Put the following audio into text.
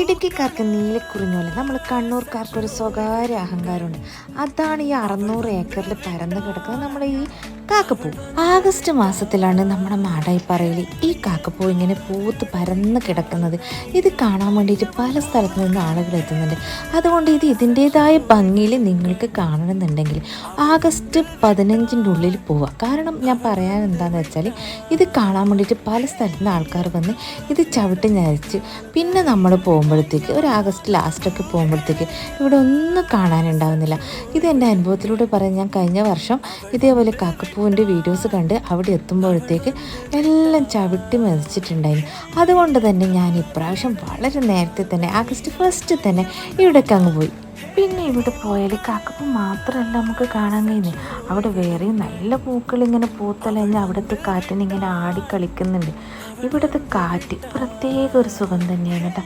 ഇടുക്കിക്കാർക്ക് നീലക്കുറിഞ്ഞോലെ നമ്മൾ കണ്ണൂർക്കാർക്ക് ഒരു സ്വകാര്യ അഹങ്കാരമുണ്ട്. അതാണ് ഈ അറുന്നൂറ് ഏക്കറിൽ പരന്ന് കിടക്കുന്നത് നമ്മുടെ ഈ കാക്കപ്പൂ. ആഗസ്റ്റ് മാസത്തിലാണ് നമ്മുടെ മാടായിപ്പാറയിൽ ഈ കാക്കപ്പൂ ഇങ്ങനെ പൂത്ത് പരന്ന് കിടക്കുന്നത്. ഇത് കാണാൻ വേണ്ടിയിട്ട് പല സ്ഥലത്തു നിന്ന് ആളുകൾ എത്തുന്നുണ്ട്. അതുകൊണ്ട് ഇത് ഇതിന്റെതായ ഭംഗിയിൽ നിങ്ങൾക്ക് കാണണമെന്നുണ്ടെങ്കിൽ ആഗസ്റ്റ് പതിനഞ്ചിന്റെ ഉള്ളിൽ പോവുക. കാരണം ഞാൻ പറയാൻ എന്താണെന്ന് വെച്ചാൽ ഇത് കാണാൻ വേണ്ടിയിട്ട് പല സ്ഥലത്തു നിന്ന് ആൾക്കാർ വന്ന് ഇത് ചവിട്ടി ഞരച്ച് പിന്നെ നമ്മൾ പോകുമ്പോഴത്തേക്ക് ഒരു ആഗസ്റ്റ് ലാസ്റ്റൊക്കെ പോകുമ്പോഴത്തേക്ക് ഇവിടെ ഒന്നും കാണാനുണ്ടാവുന്നില്ല. ഇത് എന്റെ അനുഭവത്തിലൂടെ പറയാൻ ഞാൻ കഴിഞ്ഞ വർഷം ഇതേപോലെ കാക്കപ്പൂവിന്റെ വീഡിയോസ് കണ്ട് അവിടെ എത്തുമ്പോഴത്തേക്ക് എല്ലാം ചവിട്ടി മെതിച്ചിട്ടുണ്ടായിരുന്നു. അതുകൊണ്ട് തന്നെ ഞാൻ ഇപ്രാവശ്യം വളരെ നേരത്തെ തന്നെ ആഗസ്റ്റ് ഫസ്റ്റ് തന്നെ ഇവിടേക്ക് അങ്ങ് പോയി. പിന്നെ ഇവിടെ പോയാൽ കാക്കപ്പൂ മാത്രമല്ല നമുക്ക് കാണാൻ കഴിയുന്നത് അവിടെ വേറെയും നല്ല പൂക്കൾ ഇങ്ങനെ പൂത്തലഞ്ഞ് അവിടുത്തെ കാറ്റിന് ഇങ്ങനെ ആടി കളിക്കുന്നുണ്ട്. ഇവിടുത്തെ കാറ്റ് പ്രത്യേക ഒരു സുഖം തന്നെയാണ് കേട്ടോ.